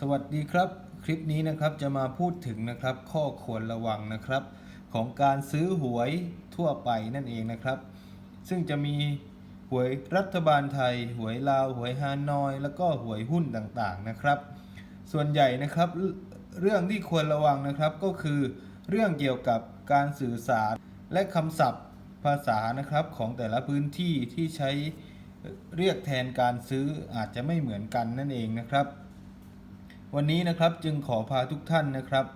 สวัสดีครับ คลิปนี้นะครับจะมาพูดถึงนะครับข้อควรระวังนะครับ ของการซื้อหวยทั่วไปนั่นเองนะครับ ซึ่งจะมีหวยรัฐบาลไทย หวยลาวหวยฮานอย แล้วก็หวยหุ้นต่างๆนะครับ ส่วนใหญ่นะครับเรื่องที่ควรระวังนะครับก็คือเรื่องเกี่ยวกับการสื่อสารและคำศัพท์ภาษานะครับของแต่ละพื้นที่ที่ใช้เรียกแทนการซื้ออาจจะไม่เหมือนกันนั่นเองนะครับ วันนี้นะครับจึงขอพาทุกท่านนะครับ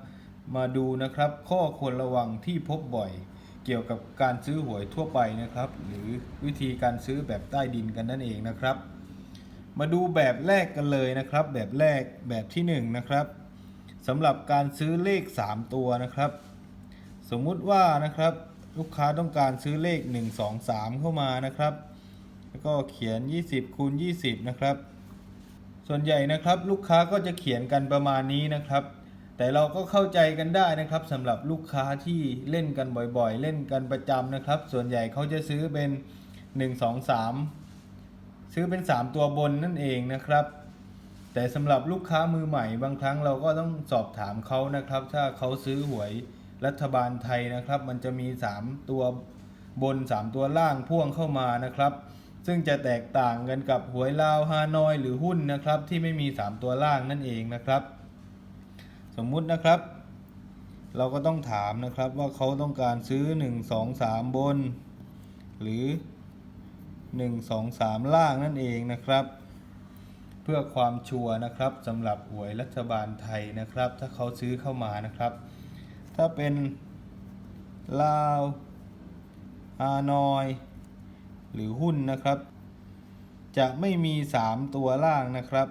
มาดูนะครับข้อควรระวังที่พบบ่อย เกี่ยวกับการซื้อหวยทั่วไปนะครับ หรือวิธีการซื้อแบบใต้ดินกันนั่นเองนะครับ มาดูแบบแรกกันเลยนะครับ แบบแรกแบบที่1นงนะครับสำหรับการซื้อเลข 3 ตัวนะครับ สมมุติว่านะครับลูกค้าต้องการซื้อเลข 1 2 3 เข้ามานะครับ แล้วก็เขียน 20คูณ20 นะครับ ส่วนใหญ่นะครับลูกค้าก็จะเขียนกันประมาณนี้นะครับ แต่เราก็เข้าใจกันได้นะครับสำหรับลูกค้าที่เล่นกันบ่อยๆ เล่นกันประจำนะครับ ส่วนใหญ่เขาจะซื้อเป็น 1 2 3 ซื้อเป็น 3 ตัวบนนั่นเองนะครับ แต่สำหรับลูกค้ามือใหม่บางครั้งเราก็ต้องสอบถามเขานะครับ ถ้าเขาซื้อหวยรัฐบาลไทยนะครับ มันจะมี 3 ตัวบน 3 ตัวล่างพ่วงเข้ามานะครับ ซึ่งจะแตกต่างกันกับหวยลาวฮานอยหรือหุ้นนะครับที่ไม่มี 3 ตัวล่างนั่นเองนะครับ สมมุตินะครับ เราก็ต้องถามนะครับว่าเขาต้องการซื้อ 1 2 3 บน หรือ 1 2 3 ล่างนั่นเองนะครับ เพื่อความชัวร์นะครับสำหรับหวยรัฐบาลไทยนะครับ ถ้าเขาซื้อเข้ามานะครับ ถ้าเป็นลาวฮานอย หรือหุ้นนะครับ จะไม่มี 3 ตัวล่างนะครับ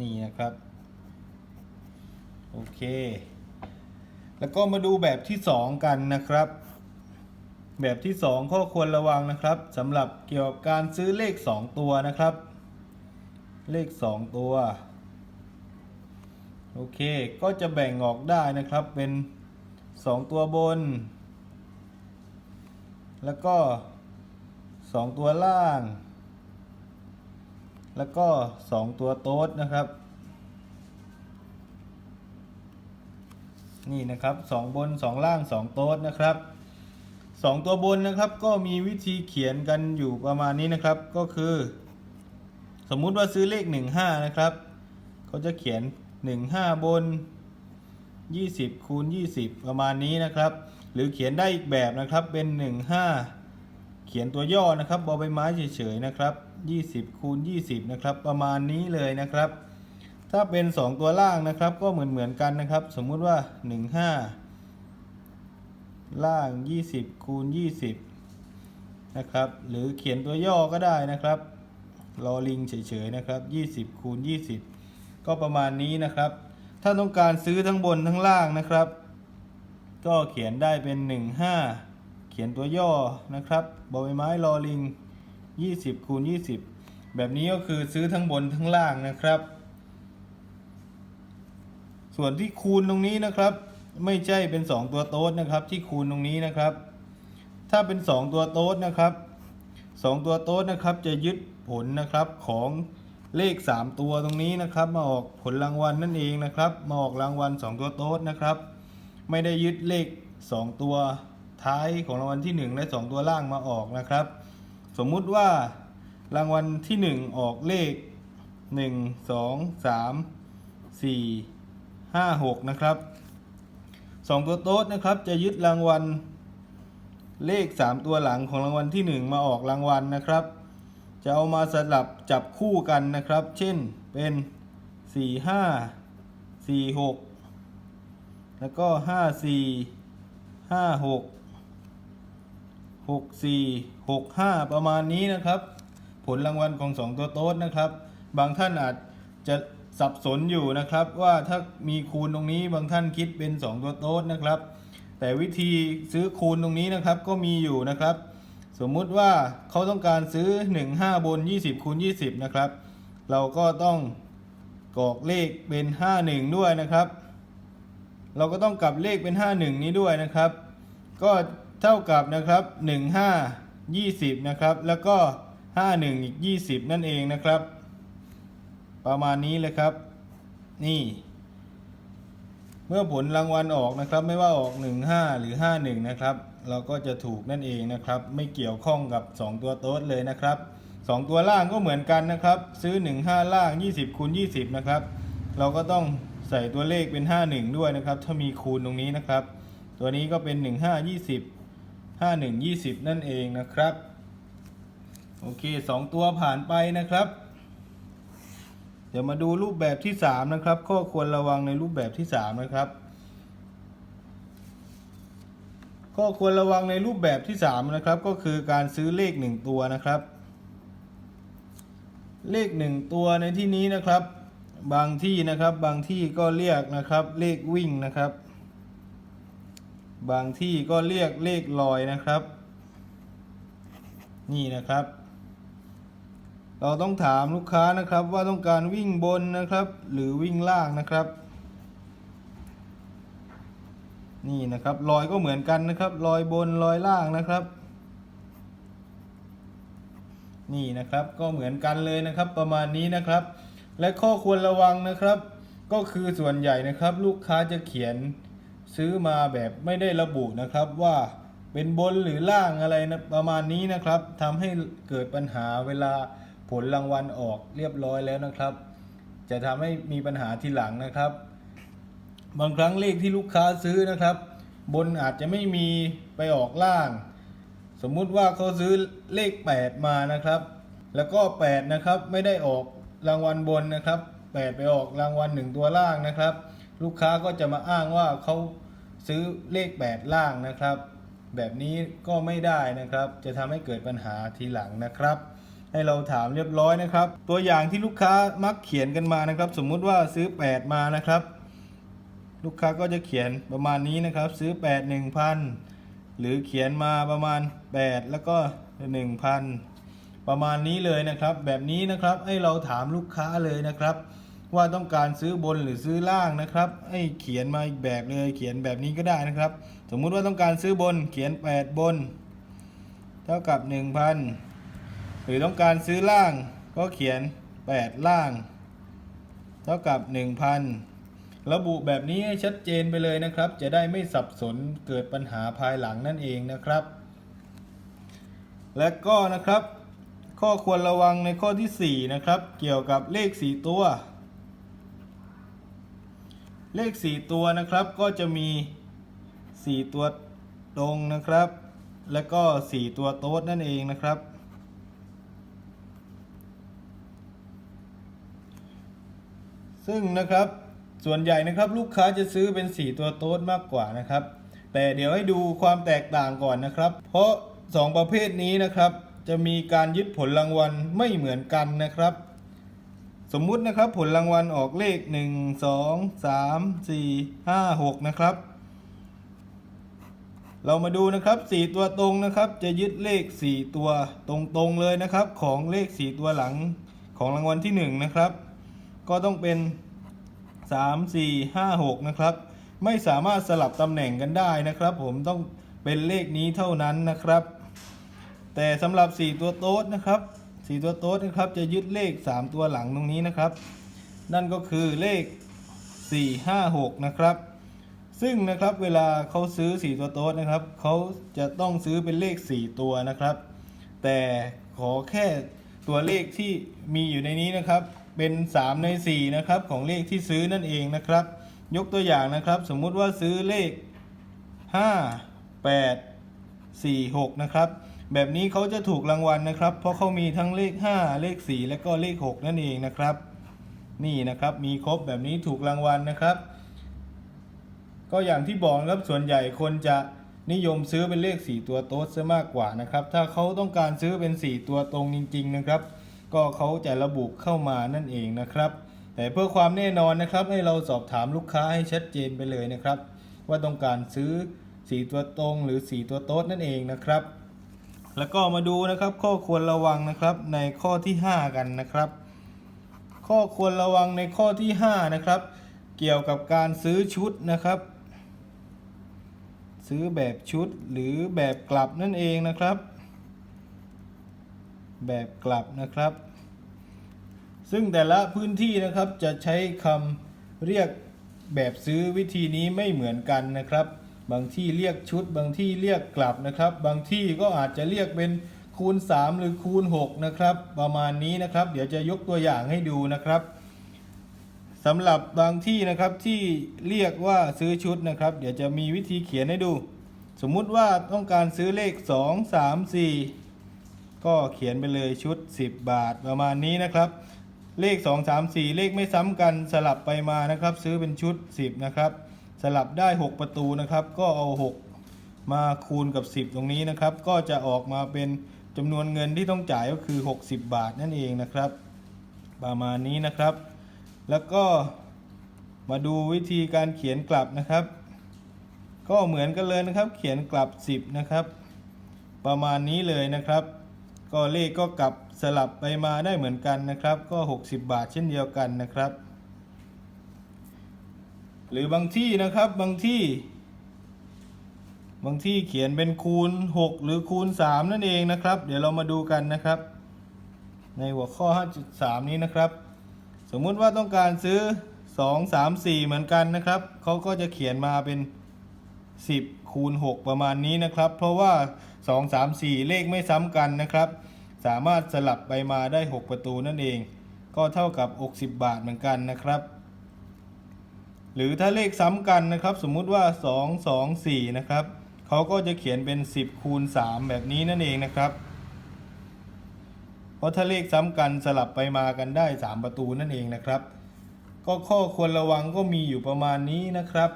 นี่นะครับ โอเค แล้วก็มาดูแบบที่ 2 กันนะครับแบบที่ 2 ข้อควรระวังนะครับสำหรับเกี่ยวกับการซื้อเลข 2 ตัวนะครับ เลข 2 ตัว โอเค ก็จะแบ่งออกได้นะครับเป็น 2 ตัวบน แล้วก็ 2 ตัวล่าง แล้วก็ 2 ตัวโต๊ดนะครับ นี่นะครับ 2 บน 2 ล่าง 2 โต๊ดนะครับ 2 ตัวบนนะครับก็มีวิธีเขียนกันอยู่ประมาณนี้นะครับก็คือ สมมุติว่าซื้อเลข 15 นะครับเขาจะเขียน 15 บน 20คูณ20 ประมาณนี้นะครับ หรือเขียนได้อีกแบบนะครับเป็น 15 เขียนตัวย่อนะครับบอใบไม้เฉยๆนะครับ 20คูณ20 นะครับ ประมาณนี้เลยนะครับ ถ้าเป็น 2 ตัวล่างนะครับก็เหมือนเหมือนๆกันนะครับ สมมุติว่า 15 ล่าง 20คูณ20 นะครับ หรือเขียนตัวย่อก็ได้นะครับ รอลิงเฉยๆนะครับ 20คูณ20 ก็ประมาณนี้นะครับ ถ้าต้องการซื้อทั้งบนทั้งล่างนะครับ ก็เขียนได้เป็น 15 เขียนตัวย่อนะครับบใบไม้รอลิง 20คูณ20 แบบนี้ก็คือซื้อทั้งบนทั้งล่างนะครับ ส่วนที่คูณตรงนี้นะครับ ไม่ใช่เป็น 2 ตัวโต๊ดนะครับ ที่คูณตรงนี้นะครับ ถ้าเป็น 2 ตัวโต๊ดนะครับ 2 ตัวโต๊ดนะครับจะยึดผลนะครับของ เลข 3 ตัวตรงนี้นะครับ มาออกผลรางวัลนั่นเองนะครับ มาออกรางวัล 2 ตัวโต๊ดนะครับ ไม่ได้ยึดเลข 2 ตัวท้ายของรางวัลที่ 1 และ 2 ตัวล่างมาออกนะครับ สมมุติว่ารางวัลที่ 1 ออกเลข 1 2 3 4 5 6 นะครับ 2 ตัวโต๊ดนะครับ จะยึดรางวัลเลข 3 ตัวหลังของรางวัลที่ 1 มาออกรางวัลนะครับ จะเอามาสลับจับคู่กันนะครับ เช่นเป็น 4 5 4 6 แล้วก็ 5 4 5 6 6 4 6 5 ประมาณนี้นะครับ ผลรางวัลของ 2 ตัวโต๊ดนะครับ บางท่านอาจจะสับสนอยู่นะครับ ว่าถ้ามีคูณตรงนี้บางท่านคิดเป็น 2 ตัวโต๊ดนะครับ แต่วิธีซื้อคูณตรงนี้นะครับก็มีอยู่นะครับ สมมุติว่าเขาต้องการซื้อ 1 5 บน 20คูณ20 นะครับ เราก็ต้องกรอกเลขเป็น 51 ด้วยนะครับ เราก็ต้องกลับเลขเป็น 51 นี้ด้วยนะครับ ก็เท่ากับนะครับ 1 5 20 นะครับ แล้วก็ 5 1 อีก 20 นั่นเองนะครับ ประมาณนี้เลยครับ นี่ เมื่อผลรางวัลออกนะครับ ไม่ว่าออก 1 5 หรือ 5 1 นะครับ เราก็จะถูกนั่นเองนะครับ ไม่เกี่ยวข้องกับ 2 ตัวโต๊ดเลยนะครับ 2 ตัวล่างก็เหมือนกันนะครับ ซื้อ 1 5 ล่าง 20คูณ20 นะครับ เราก็ต้องใส่ตัวเลขเป็น 5 1 ด้วยนะครับ ถ้ามีคูณตรงนี้นะครับ ตัวนี้ก็เป็น 1 5 20 5 1 20 นั่นเองนะครับ โอเค 2 ตัวผ่านไปนะครับ เดี๋ยวมาดูรูปแบบที่ 3 นะครับ ข้อควรระวังในรูปแบบที่ 3 นะครับ ข้อควรระวังในรูปแบบที่ 3 นะครับ ก็คือการซื้อเลข 1 ตัวนะครับ เลข 1 ตัวในที่นี้นะครับ บางที่นะครับบางที่ก็เรียกนะครับเลขวิ่งนะครับ บางที่ก็เรียกเลขลอยนะครับ นี่นะครับ เราต้องถามลูกค้านะครับว่าต้องการวิ่งบนนะครับ หรือวิ่งล่างนะครับ นี่นะครับลอยก็เหมือนกันนะครับลอยบนลอยล่างนะครับ นี่นะครับก็เหมือนกันเลยนะครับประมาณนี้นะครับ และข้อควรระวังนะครับ ก็คือส่วนใหญ่นะครับ ลูกค้าจะเขียนซื้อมาแบบไม่ได้ระบุนะครับว่าเป็นบนหรือล่างอะไรนะประมาณนี้นะครับทำให้เกิดปัญหาเวลาผลรางวัลออกเรียบร้อยแล้วนะครับ จะทำให้มีปัญหาทีหลังนะครับ บางครั้งเลขที่ลูกค้าซื้อนะครับ บนอาจจะไม่มีไปออกล่าง สมมุติว่าเขาซื้อเลข 8 มานะครับ แล้วก็ 8 นะครับไม่ได้ออกรางวัลบนนะครับ 8 ไปออกรางวัลหนึ่งตัวล่างนะครับ ลูกค้าก็จะมาอ้างว่าเขาซื้อเลข 8 ล่างนะครับ แบบนี้ก็ไม่ได้นะครับ จะทำให้เกิดปัญหาทีหลังนะครับ ให้เราถามเรียบร้อยนะครับ ตัวอย่างที่ลูกค้ามักเขียนกันมานะครับ สมมุติว่าซื้อ 8 มานะครับ ลูกค้าก็จะเขียนประมาณนี้นะครับ ซื้อ 8 1,000 หรือเขียนมาประมาณ 8 แล้วก็ 1,000 ประมาณนี้เลยนะครับ แบบนี้นะครับให้เราถามลูกค้าเลยนะครับ ว่าต้องการซื้อบนหรือซื้อล่างนะครับ ให้เขียนมาอีกแบบเลย เขียนแบบนี้ก็ได้นะครับ สมมุติว่าต้องการซื้อบนเขียน 8 บน เท่ากับ 1,000 หรือต้องการซื้อล่างก็เขียน 8 ล่าง เท่ากับ 1,000 ระบุแบบนี้ให้ชัดเจนไปเลยนะครับ จะได้ไม่สับสนเกิดปัญหาภายหลังนั่นเองนะครับ และก็นะครับ ข้อควรระวังในข้อที่ 4 นะครับ เกี่ยวกับเลข 4 ตัว เลข 4 ตัวนะครับก็จะมี 4 ตัวตรงนะครับ และก็ 4 ตัวโต๊ดนั่นเองนะครับซึ่งนะครับ ส่วนใหญ่นะครับลูกค้าจะซื้อเป็น 4 ตัวโต๊ดมากกว่านะครับ แต่เดี๋ยวให้ดูความแตกต่างก่อนนะครับ เพราะ 2 ประเภทนี้นะครับ จะมีการยึดผลรางวัลไม่เหมือนกันนะครับ สมมุตินะครับผลรางวัลออกเลข 1 2 3 4 5 6 นะครับ เรามาดูนะครับ 4 ตัวตรงนะครับ จะยึดเลข 4 ตัวตรงๆเลยนะครับ ของเลข 4 ตัวหลังของรางวัลที่ 1 นะครับ ก็ต้องเป็น 3 4 5 6 นะครับ ไม่สามารถสลับตำแหน่งกันได้นะครับ ผมต้องเป็นเลขนี้เท่านั้นนะครับ แต่สำหรับ 4 ตัวโต๊ดนะครับ 4 ตัวโต๊ดนะครับจะยึดเลข 3 ตัวหลังตรงนี้นะครับ นั่นก็คือเลข 4 5 6 นะครับ ซึ่งนะครับเวลาเขาซื้อ 4 ตัวโต๊ดนะครับเขาจะต้องซื้อเป็นเลข 4 ตัวนะครับ แต่ขอแค่ตัวเลขที่มีอยู่ในนี้นะครับ เป็น 3 ใน 4 นะครับ ของเลขที่ซื้อนั่นเองนะครับ ยกตัวอย่างนะครับ สมมุติว่าซื้อเลข 5 8 4 6 นะครับ แบบนี้เขาจะถูกรางวัลนะครับ เพราะเขามีทั้งเลข 5 เลข 4 และก็เลข 6 นั่นเองนะครับ นี่นะครับมีครบแบบนี้ถูกรางวัลนะครับ ก็อย่างที่บอกครับส่วนใหญ่คนจะนิยมซื้อเป็นเลข 4 ตัวโต๊ดซะมากกว่านะครับ ถ้าเขาต้องการซื้อเป็น 4 ตัวตรงจริง ๆ นะครับ ก็เขาจะระบุเข้ามานั่นเองนะครับ แต่เพื่อความแน่นอนนะครับ ให้เราสอบถามลูกค้าให้ชัดเจนไปเลยนะครับ ว่าต้องการซื้อ4ตัวตรงหรือ4ตัวโต๊ดนั่นเองนะครับ แล้วก็มาดูนะครับข้อควรระวังนะครับในข้อที่ 5 กันนะครับ ข้อควรระวังในข้อที่ 5 นะครับ เกี่ยวกับการซื้อชุดนะครับ ซื้อแบบชุดหรือแบบกลับนั่นเองนะครับ แบบกลับนะครับ ซึ่งแต่ละพื้นที่นะครับจะใช้คำเรียกแบบซื้อวิธีนี้ไม่เหมือนกันนะครับ บางที่เรียกชุด บางที่เรียกกลับนะครับ บางที่ก็อาจจะเรียกเป็นคูณ 3 หรือคูณ 6 นะครับ ประมาณนี้นะครับ เดี๋ยวจะยกตัวอย่างให้ดูนะครับสำหรับบางที่นะครับที่เรียกว่าซื้อชุดนะครับ เดี๋ยวจะมีวิธีเขียนให้ดู สมมุติว่าต้องการซื้อเลข 2 3 4 ก็เขียนไปเลยชุด 10 บาทประมาณนี้นะครับ เลข 2 3 4 เลขไม่ซ้ำกันสลับไปมานะครับ ซื้อเป็นชุด 10 นะครับ สลับได้ 6 ประตูนะครับ ก็เอา 6 มาคูณกับ 10 ตรงนี้นะครับ ก็จะออกมาเป็นจำนวนเงินที่ต้องจ่ายก็คือ 60 บาทนั่นเองนะครับ ประมาณนี้นะครับ แล้วก็มาดูวิธีการเขียนกลับนะครับ ก็เหมือนกันเลยนะครับ เขียนกลับ 10 นะครับ ประมาณนี้เลยนะครับ ก็เลขก็กลับสลับไปมาได้เหมือนกันนะครับ ก็ 60 บาทเช่นเดียวกันนะครับ หรือบางที่นะครับบางที่ บางที่เขียนเป็นคูณ 6 หรือคูณ 3 นั่นเองนะครับ เดี๋ยวเรามาดูกันนะครับ ในหัวข้อ 5.3 นี้นะครับ สมมุติว่าต้องการซื้อ 2 3 4 เหมือนกันนะครับเขาก็จะเขียนมาเป็น 10 คูณ 6 ประมาณนี้นะครับ เพราะว่า 2 3 4 เลขไม่ซ้ำกันนะครับ สามารถสลับไปมาได้ 6 ประตูนั่นเอง ก็เท่ากับ 60 บาทเหมือนกันนะครับ หรือถ้าเลขซ้ำกันนะครับ สมมุติว่า 2 2 4 นะครับเขาก็จะเขียนเป็น 10 คูณ 3 แบบนี้นั่นเองนะครับ เพราะถ้าเลขซ้ำกันสลับไปมากันได้ 3 ประตูนั่นเองนะครับ ก็ข้อควรระวังก็มีอยู่ประมาณนี้นะครับ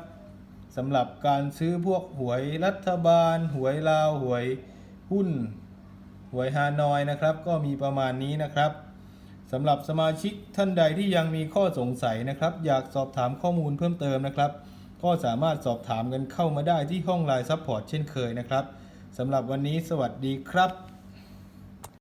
สำหรับการซื้อพวกหวยรัฐบาล หวยลาว หวยหุ้น หวยฮานอยนะครับ ก็มีประมาณนี้นะครับสำหรับสมาชิกท่านใดที่ยังมีข้อสงสัยนะครับ อยากสอบถามข้อมูลเพิ่มเติมนะครับ ก็สามารถสอบถามกันเข้ามาได้ที่ห้องไลน์ซัพพอร์ตเช่นเคยนะครับสำหรับวันนี้สวัสดีครับ